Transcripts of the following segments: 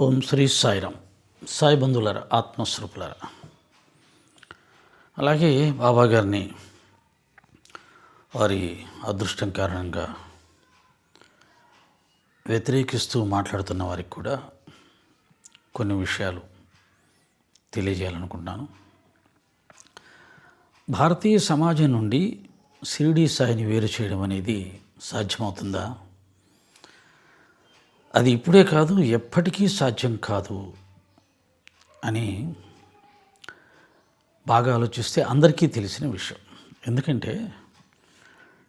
ఓం శ్రీ సాయిరామ్. సాయి బంధువులరా ఆత్మస్వరూపులర. అలాగే బాబా గారిని వారి అదృష్టం కారణంగా వ్యతిరేకిస్తూ మాట్లాడుతున్న వారికి కూడా కొన్ని విషయాలు తెలియజేయాలనుకుంటున్నాను. భారతీయ సమాజం నుండి షిరిడీ సాయిని వేరు చేయడం అనేది సాధ్యమవుతుందా? అది ఇప్పుడే కాదు ఎప్పటికీ సాధ్యం కాదు అని బాగా ఆలోచిస్తే అందరికీ తెలిసిన విషయం. ఎందుకంటే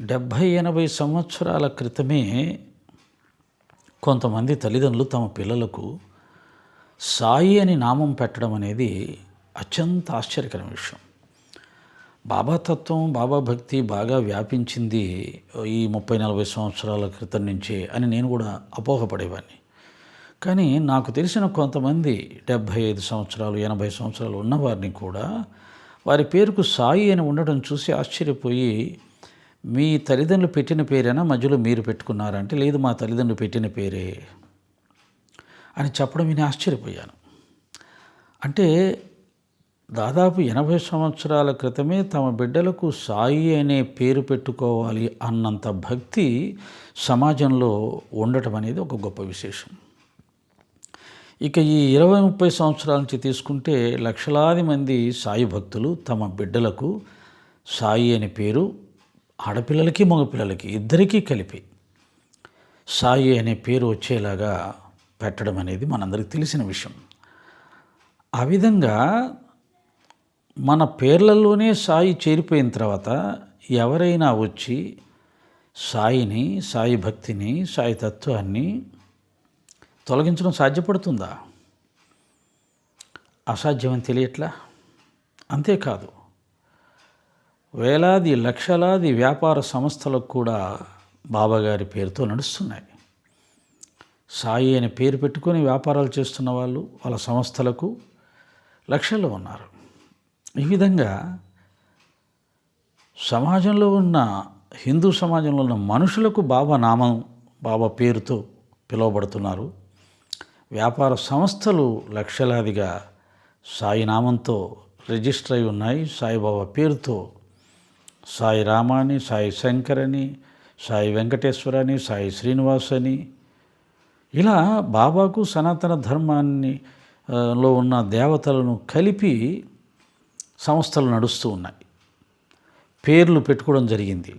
డెబ్భై ఎనభై సంవత్సరాల క్రితమే కొంతమంది తల్లిదండ్రులు తమ పిల్లలకు సాయి అని నామం పెట్టడం అనేది అత్యంత ఆశ్చర్యకరమైన విషయం. బాబా తత్వం బాబా భక్తి బాగా వ్యాపించింది ఈ ముప్పై నలభై సంవత్సరాల క్రితం నుంచే అని నేను కూడా అపోహపడేవాడిని కానీ నాకు తెలిసిన కొంతమంది డెబ్భై ఐదు సంవత్సరాలు ఎనభై సంవత్సరాలు ఉన్నవారిని కూడా వారి పేరుకు సాయి అని ఉండడం చూసి ఆశ్చర్యపోయి మీ తల్లిదండ్రులు పెట్టిన పేరేనా? మధ్యలో మీరు పెట్టుకున్నారంటే లేదు మా తల్లిదండ్రులు పెట్టిన పేరే అని చెప్పడం విని ఆశ్చర్యపోయాను. అంటే దాదాపు ఎనభై సంవత్సరాల క్రితమే తమ బిడ్డలకు సాయి అనే పేరు పెట్టుకోవాలి అన్నంత భక్తి సమాజంలో ఉండటం అనేది ఒక గొప్ప విశేషం. ఇక ఈ ఇరవై ముప్పై సంవత్సరాల నుంచి తీసుకుంటే లక్షలాది మంది సాయి భక్తులు తమ బిడ్డలకు సాయి అనే పేరు ఆడపిల్లలకి మగపిల్లలకి ఇద్దరికీ కలిపి సాయి అనే పేరు వచ్చేలాగా పెట్టడం అనేది మనందరికీ తెలిసిన విషయం. ఆ విధంగా మన పేర్లలోనే సాయి చేరిపోయిన తర్వాత ఎవరైనా వచ్చి సాయిని సాయి భక్తిని సాయి తత్వాన్ని తొలగించడం సాధ్యపడుతుందా? అసాధ్యమని తెలియట్లా? అంతేకాదు వేలాది లక్షలాది వ్యాపార సంస్థలకు కూడా బాబాగారి పేరుతో నడుస్తున్నాయి. సాయి అనే పేరు పెట్టుకొని వ్యాపారాలు చేస్తున్న వాళ్ళు వాళ్ళ సంస్థలకు లక్షల్లో ఉన్నారు. ఈ విధంగా సమాజంలో ఉన్న హిందూ సమాజంలో ఉన్న మనుషులకు బాబా నామం బాబా పేరుతో పిలువబడుతున్నారు. వ్యాపార సంస్థలు లక్షలాదిగా సాయి నామంతో రిజిస్టర్ అయి ఉన్నాయి. సాయిబాబా పేరుతో సాయి రామాని సాయి శంకరని సాయి వెంకటేశ్వర అని సాయి శ్రీనివాస్ అని ఇలా బాబాకు సనాతన ధర్మాన్ని లో ఉన్న దేవతలను కలిపి సంస్థలు నడుస్తూ ఉన్నాయి. పేర్లు పెట్టుకోవడం జరిగింది.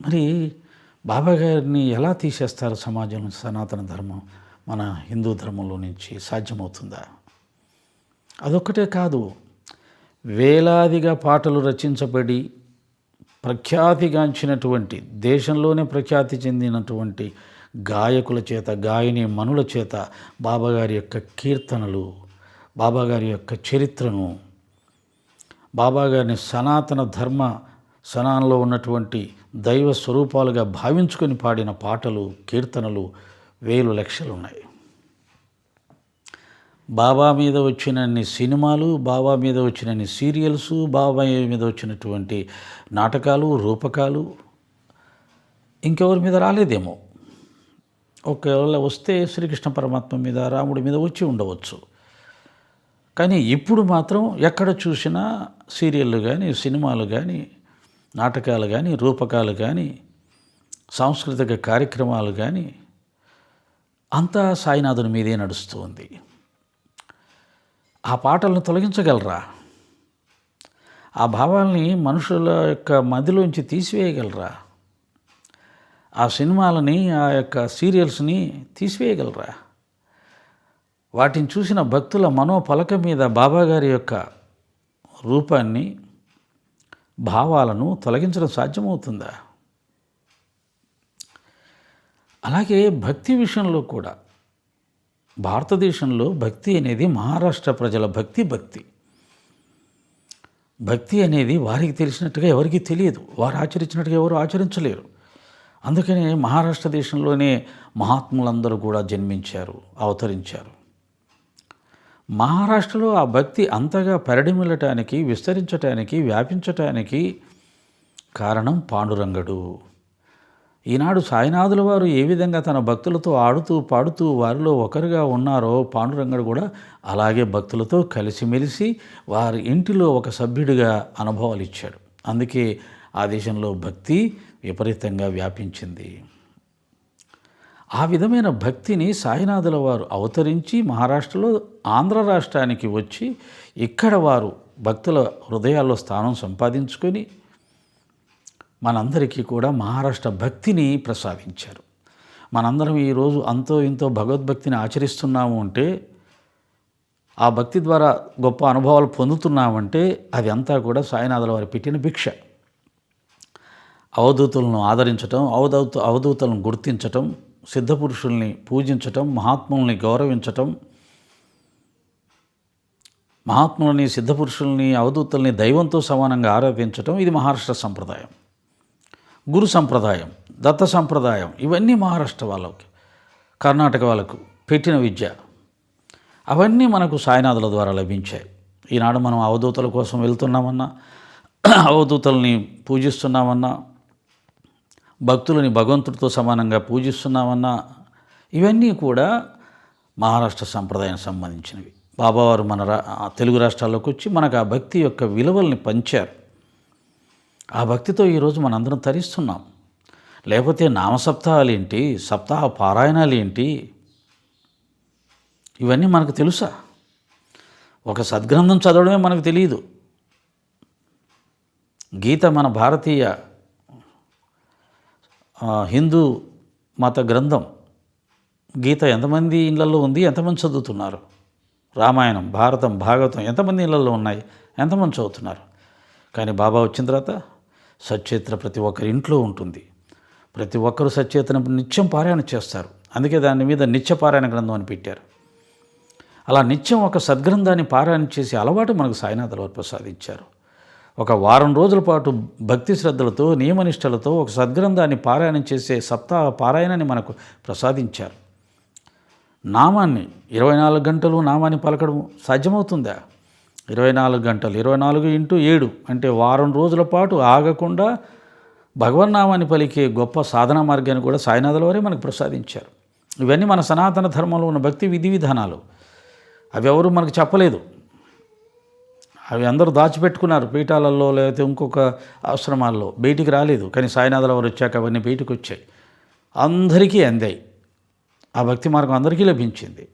మరి బాబా గారిని ఎలా తీసేస్తారు సమాజం సనాతన ధర్మం? మన హిందూ ధర్మంలో నుంచి సాధ్యమవుతుందా? అదొక్కటే కాదు. వేలాదిగా పాటలు రచించబడి ప్రఖ్యాతిగాంచినటువంటి దేశంలోనే ప్రఖ్యాతి చెందినటువంటి గాయకుల చేత గాయని మనుల చేత బాబాగారి యొక్క కీర్తనలు బాబాగారి యొక్క చరిత్రను బాబాగారిని సనాతన ధర్మ సనానంలో ఉన్నటువంటి దైవ స్వరూపాలుగా భావించుకొని పాడిన పాటలు కీర్తనలు వేలు లక్షలు ఉన్నాయి. బాబా మీద వచ్చినన్ని సినిమాలు బాబా మీద వచ్చినన్ని సీరియల్స్ బాబా మీద వచ్చినటువంటి నాటకాలు రూపకాలు ఇంకెవరి మీద రాలేదేమో. ఒకవేళ వస్తే శ్రీకృష్ణ పరమాత్మ మీద రాముడి మీద వచ్చి ఉండవచ్చు. కానీ ఇప్పుడు మాత్రం ఎక్కడ చూసినా సీరియళ్ళు కానీ సినిమాలు కానీ నాటకాలు కానీ రూపకాలు కానీ సాంస్కృతిక కార్యక్రమాలు కానీ అంతా సాయినాథుని మీదే నడుస్తుంది. ఆ పాటలను తొలగించగలరా? ఆ భావాల్ని మనుషుల యొక్క మదిలోంచి తీసివేయగలరా? ఆ సినిమాలని ఆ యొక్క సీరియల్స్ని తీసివేయగలరా? వాటిని చూసిన భక్తుల మనోపలక మీద బాబాగారి యొక్క రూపాన్ని భావాలను తొలగించడం సాధ్యమవుతుందా? అలాగే భక్తి విషయంలో కూడా భారతదేశంలో భక్తి అనేది మహారాష్ట్ర ప్రజల భక్తి భక్తి. భక్తి అనేది వారికి తెలిసినట్టుగా ఎవరికీ తెలియదు. వారు ఆచరించినట్టుగా ఎవరు ఆచరించలేరు. అందుకనే మహారాష్ట్ర దేశంలోనే మహాత్ములందరూ కూడా జన్మించారు అవతరించారు. మహారాష్ట్రలో ఆ భక్తి అంతగా పరిడిమిల్లటానికి విస్తరించటానికి వ్యాపించటానికి కారణం పాండురంగడు. ఈనాడు సాయినాథుల వారు ఏ విధంగా తన భక్తులతో ఆడుతూ పాడుతూ వారిలో ఒకరుగా ఉన్నారో పాండురంగడు కూడా అలాగే భక్తులతో కలిసిమెలిసి వారి ఇంటిలో ఒక సభ్యుడిగా అనుభవాలు ఇచ్చాడు. అందుకే ఆ దేశంలో భక్తి విపరీతంగా వ్యాపించింది. ఆ విధమైన భక్తిని సాయినాథుల వారు అవతరించి మహారాష్ట్రలో ఆంధ్ర రాష్ట్రానికి వచ్చి ఇక్కడ వారు భక్తుల హృదయాల్లో స్థానం సంపాదించుకొని మనందరికీ కూడా మహారాష్ట్ర భక్తిని ప్రసాదించారు. మనందరం ఈరోజు అంతో ఇంతో భగవద్భక్తిని ఆచరిస్తున్నాము అంటే ఆ భక్తి ద్వారా గొప్ప అనుభవాలు పొందుతున్నామంటే అది అంతా కూడా సాయినాథుల వారి పెట్టిన భిక్ష. అవధూతులను ఆదరించటం అవధూత అవధూతలను గుర్తించటం సిద్ధపురుషుల్ని పూజించటం మహాత్ముల్ని గౌరవించటం మహాత్ములని సిద్ధపురుషుల్ని అవధూతుల్ని దైవంతో సమానంగా ఆరాధించటం ఇది మహారాష్ట్ర సంప్రదాయం. గురు సంప్రదాయం దత్త సంప్రదాయం ఇవన్నీ మహారాష్ట్ర వాళ్ళకి కర్ణాటక వాళ్ళకు పెట్టిన విద్య. అవన్నీ మనకు సాయినాథుల ద్వారా లభించాయి. ఈనాడు మనం అవధూతల కోసం వెళ్తున్నామన్నా అవధూతల్ని పూజిస్తున్నామన్నా భక్తులని భగవంతుడితో సమానంగా పూజిస్తున్నామన్నా ఇవన్నీ కూడా మహారాష్ట్ర సంప్రదాయానికి సంబంధించినవి. బాబావారు మన రా తెలుగు రాష్ట్రాల్లోకి వచ్చి మనకు ఆ భక్తి యొక్క విలువల్ని పంచారు. ఆ భక్తితో ఈరోజు మనందరం తరిస్తున్నాం. లేకపోతే నామసప్తాహాలు ఏంటి? సప్తాహ పారాయణాలు ఏంటి? ఇవన్నీ మనకు తెలుసా? ఒక సద్గ్రంథం చదవడమే మనకు తెలియదు గీత మన భారతీయ హిందూ మత గ్రంథం గీత ఎంతమంది ఇళ్ళలో ఉంది? ఎంతమంది చదువుతున్నారు? రామాయణం భారతం భాగవతం ఎంతమంది ఇళ్ళలో ఉన్నాయి? ఎంతమంది చదువుతున్నారు? కానీ బాబా వచ్చిన తర్వాత సచేతన ప్రతి ఒక్కరి ఇంట్లో ఉంటుంది. ప్రతి ఒక్కరు సచేతన నిత్యం పారాయణ చేస్తారు. అందుకే దాని మీద నిత్య పారాయణ గ్రంథం అని పెట్టారు. అలా నిత్యం ఒక సద్గ్రంథాన్ని పారాయణ చేసే అలవాటు మనకు సాయినాథ్ వారు ఇచ్చారు. ఒక వారం రోజుల పాటు భక్తి శ్రద్ధలతో నియమనిష్టలతో ఒక సద్గ్రంథాన్ని పారాయణం చేసే సప్తాహ పారాయణాన్ని మనకు ప్రసాదించారు. నామాన్ని ఇరవై నాలుగు గంటలు నామాన్ని పలకడం సాధ్యమవుతుందా? ఇరవై నాలుగు గంటలు ఇరవై నాలుగు ఇంటూ ఏడు అంటే వారం రోజుల పాటు ఆగకుండా భగవన్నామాన్ని పలికే గొప్ప సాధన మార్గాన్ని కూడా సాయినాథుల వారే మనకు ప్రసాదించారు. ఇవన్నీ మన సనాతన ధర్మంలో ఉన్న భక్తి విధి విధానాలు. అవి ఎవరు మనకు చెప్పలేదు. అవి అందరూ దాచిపెట్టుకున్నారు. పీఠాలలో లేకపోతే ఇంకొక ఆశ్రమాల్లో. బయటికి రాలేదు. కానీ సాయినాథుల వారు వచ్చాక అవన్నీ బయటకు వచ్చాయి. అందరికీ అందాయి. ఆ భక్తి మార్గం అందరికీ లభించింది.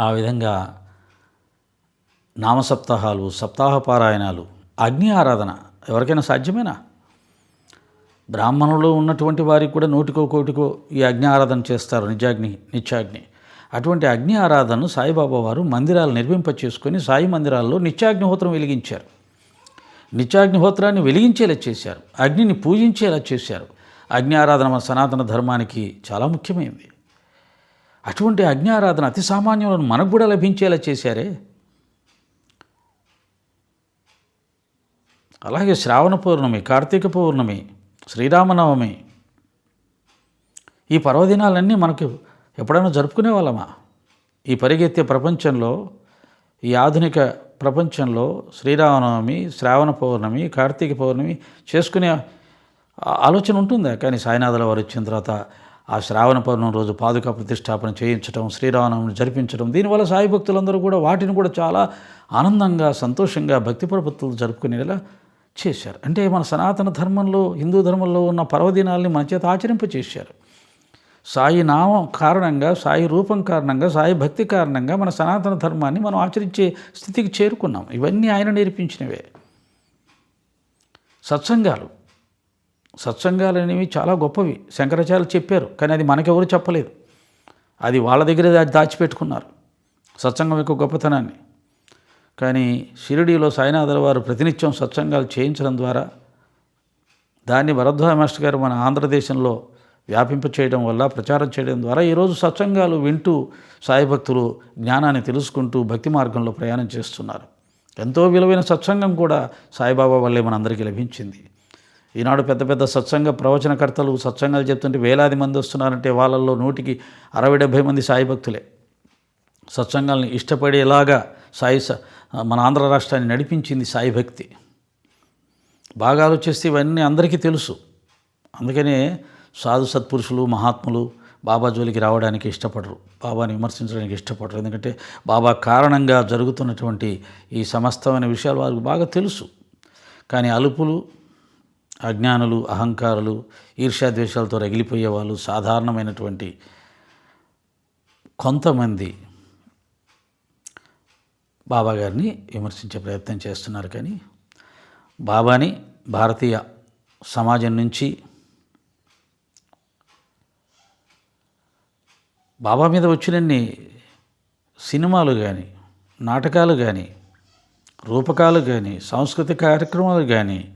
ఆ విధంగా నామసప్తాహాలు సప్తాహ పారాయణాలు అగ్ని ఆరాధన ఎవరికైనా సాధ్యమేనా? బ్రాహ్మణులు ఉన్నటువంటి వారికి కూడా నోటికో కోటికో ఈ అగ్ని ఆరాధన చేస్తారు. నిజాగ్ని నిత్యాగ్ని. అటువంటి అగ్ని ఆరాధనను సాయిబాబా వారు మందిరాలు నిర్మింప చేసుకొని సాయి మందిరాల్లో నిత్యాగ్నిహోత్రం వెలిగించారు. నిత్యాగ్నిహోత్రాన్ని వెలిగించేలా చేశారు. అగ్నిని పూజించేలా చేశారు. అగ్ని ఆరాధన మన సనాతన ధర్మానికి చాలా ముఖ్యమైనది. అటువంటి అగ్ని ఆరాధన అతి సామాన్యులను మనకు కూడా లభించేలా చేశారే? అలాగే శ్రావణ పౌర్ణమి కార్తీక పౌర్ణమి శ్రీరామనవమి ఈ పర్వదినాలన్నీ మనకు ఎప్పుడైనా జరుపుకునే వాళ్ళమా ఈ పరిగెత్తే ప్రపంచంలో ఈ ఆధునిక ప్రపంచంలో శ్రీరామనవమి శ్రావణ పౌర్ణమి కార్తీక పౌర్ణమి చేసుకునే ఆలోచన ఉంటుందా? కానీ సాయినాథుల వారు వచ్చిన తర్వాత ఆ శ్రావణ పౌర్ణమి రోజు పాదుక ప్రతిష్టాపన చేయించడం శ్రీరామనవమిని జరిపించడం దీనివల్ల సాయి భక్తులందరూ కూడా వాటిని కూడా చాలా ఆనందంగా సంతోషంగా భక్తి ప్రపత్తులు జరుపుకునేలా చేశారు. అంటే మన సనాతన ధర్మంలో హిందూ ధర్మంలో ఉన్న పర్వదినాల్ని మన చేత ఆచరింప చేశారు సాయి నామం కారణంగా సాయి రూపం కారణంగా సాయి భక్తి కారణంగా మన సనాతన ధర్మాన్ని మనం ఆచరించే స్థితికి చేరుకున్నాం. ఇవన్నీ ఆయన నేర్పించినవే. సత్సంగాలు. సత్సంగాలు అనేవి చాలా గొప్పవి. శంకరాచార్యులు చెప్పారు కానీ అది మనకెవరు చెప్పలేదు. అది వాళ్ళ దగ్గరే దాచిపెట్టుకున్నారు. సత్సంగం యొక్క గొప్పతనాన్ని. కానీ షిరిడీలో సాయినాథుల వారు ప్రతినిత్యం సత్సంగాలు చేయించడం ద్వారా దాన్ని వరద్వాజ మాస్టర్ గారు మన ఆంధ్రదేశంలో వ్యాపింప చేయడం వల్ల ప్రచారం చేయడం ద్వారా ఈరోజు సత్సంగాలు వింటూ సాయభక్తులు జ్ఞానాన్ని తెలుసుకుంటూ భక్తి మార్గంలో ప్రయాణం చేస్తున్నారు. ఎంతో విలువైన సత్సంగం కూడా సాయిబాబా వల్లే మనందరికీ లభించింది. ఈనాడు పెద్ద పెద్ద సత్సంగ ప్రవచనకర్తలు సత్సంగాలు చెప్తుంటే వేలాది మంది వస్తున్నారంటే వాళ్ళల్లో నూటికి అరవై డెబ్భై మంది సాయి భక్తులే సత్సంగాల్ని ఇష్టపడేలాగా సాయి మన ఆంధ్ర రాష్ట్రాన్ని నడిపించింది సాయి భక్తి బాగా ఆలోచిస్తే ఇవన్నీ అందరికీ తెలుసు. అందుకనే సాధు సత్పురుషులు మహాత్ములు బాబా జోలికి రావడానికి ఇష్టపడరు. బాబాని విమర్శించడానికి ఇష్టపడరు. ఎందుకంటే బాబా కారణంగా జరుగుతున్నటువంటి ఈ సమస్తమైన విషయాలు వారికి బాగా తెలుసు. కానీ అలుపులు అజ్ఞానులు అహంకారులు ఈర్ష్యాద్వేషాలతో రగిలిపోయే వాళ్ళు సాధారణమైనటువంటి కొంతమంది బాబా గారిని విమర్శించే ప్రయత్నం చేస్తున్నారు. కానీ బాబాని భారతీయ సమాజం నుంచి బాబా మీద వచ్చినన్ని సినిమాలు కానీ నాటకాలు కానీ రూపకాలు కానీ సాంస్కృతిక కార్యక్రమాలు కానీ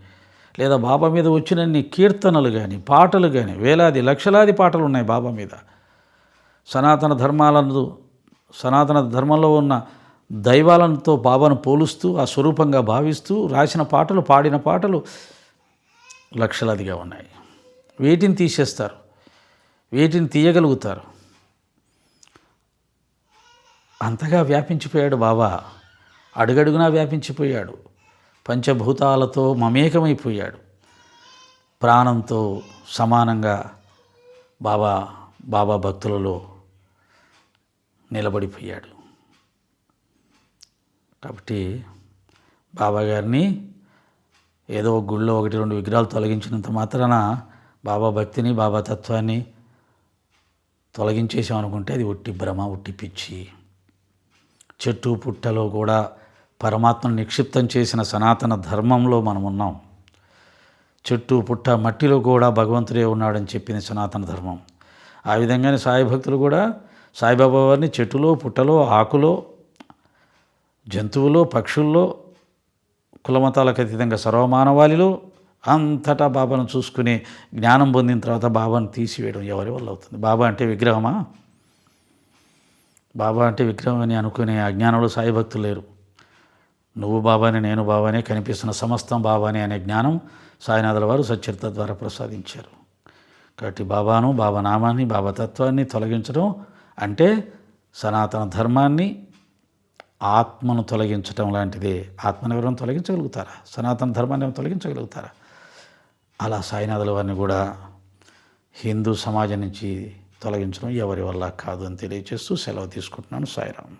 లేదా బాబా మీద వచ్చినన్ని కీర్తనలు కానీ పాటలు కానీ వేలాది లక్షలాది పాటలు ఉన్నాయి బాబా మీద. సనాతన ధర్మాలను సనాతన ధర్మంలో ఉన్న దైవాలతో బాబాను పోలుస్తూ ఆ స్వరూపంగా భావిస్తూ రాసిన పాటలు పాడిన పాటలు లక్షలాదిగా ఉన్నాయి. వీటిని తీసేస్తారు. వీటిని తీయగలుగుతారు. అంతగా వ్యాపించిపోయాడు బాబా అడుగడుగునా వ్యాపించిపోయాడు. పంచభూతాలతో మమేకమైపోయాడు. ప్రాణంతో సమానంగా బాబా బాబా భక్తులలో నిలబడిపోయాడు. కాబట్టి బాబా గారిని ఏదో గుళ్ళో ఒకటి రెండు విగ్రహాలు తొలగించినంత మాత్రాన బాబా భక్తిని బాబా తత్వాన్ని తొలగించేసాం అనుకుంటే అది ఒట్టి భ్రమ ఒట్టి పిచ్చి. చెట్టు పుట్టలో కూడా పరమాత్మను నిక్షిప్తం చేసిన సనాతన ధర్మంలో మనం ఉన్నాం. చెట్టు పుట్ట మట్టిలో కూడా భగవంతుడే ఉన్నాడని చెప్పింది సనాతన ధర్మం. ఆ విధంగానే సాయి భక్తులు కూడా సాయిబాబా వారిని చెట్టులో పుట్టలో ఆకులో జంతువులో పక్షుల్లో కులమతాలకు అతీతంగా సర్వమానవాళిలో అంతటా బాబాను చూసుకుని జ్ఞానం పొందిన తర్వాత బాబాను తీసివేయడం ఎవరి వల్ల అవుతుంది? బాబా అంటే విగ్రహమా? బాబా అంటే విగ్రహం అని అనుకునే అజ్ఞానంలో సాయి భక్తులు లేరు. నువ్వు బాబాని నేను బాబానే కనిపిస్తున్న సమస్తం బాబానే అనే జ్ఞానం సాయినాథుల వారు సచ్చరిత ద్వారా ప్రసాదించారు. కాబట్టి బాబాను బాబా నామాన్ని బాబా తత్వాన్ని తొలగించడం అంటే సనాతన ధర్మాన్ని ఆత్మను తొలగించటం లాంటిదే. ఆత్మను ఎవరైనా తొలగించగలుగుతారా? సనాతన ధర్మాన్ని ఏమైనా తొలగించగలుగుతారా? అలా సాయినాథుల వారిని కూడా హిందూ సమాజం నుంచి తొలగించడం ఎవరి వల్ల కాదు అని తెలియజేస్తూ సెలవు తీసుకుంటున్నాను. సాయిరామ్.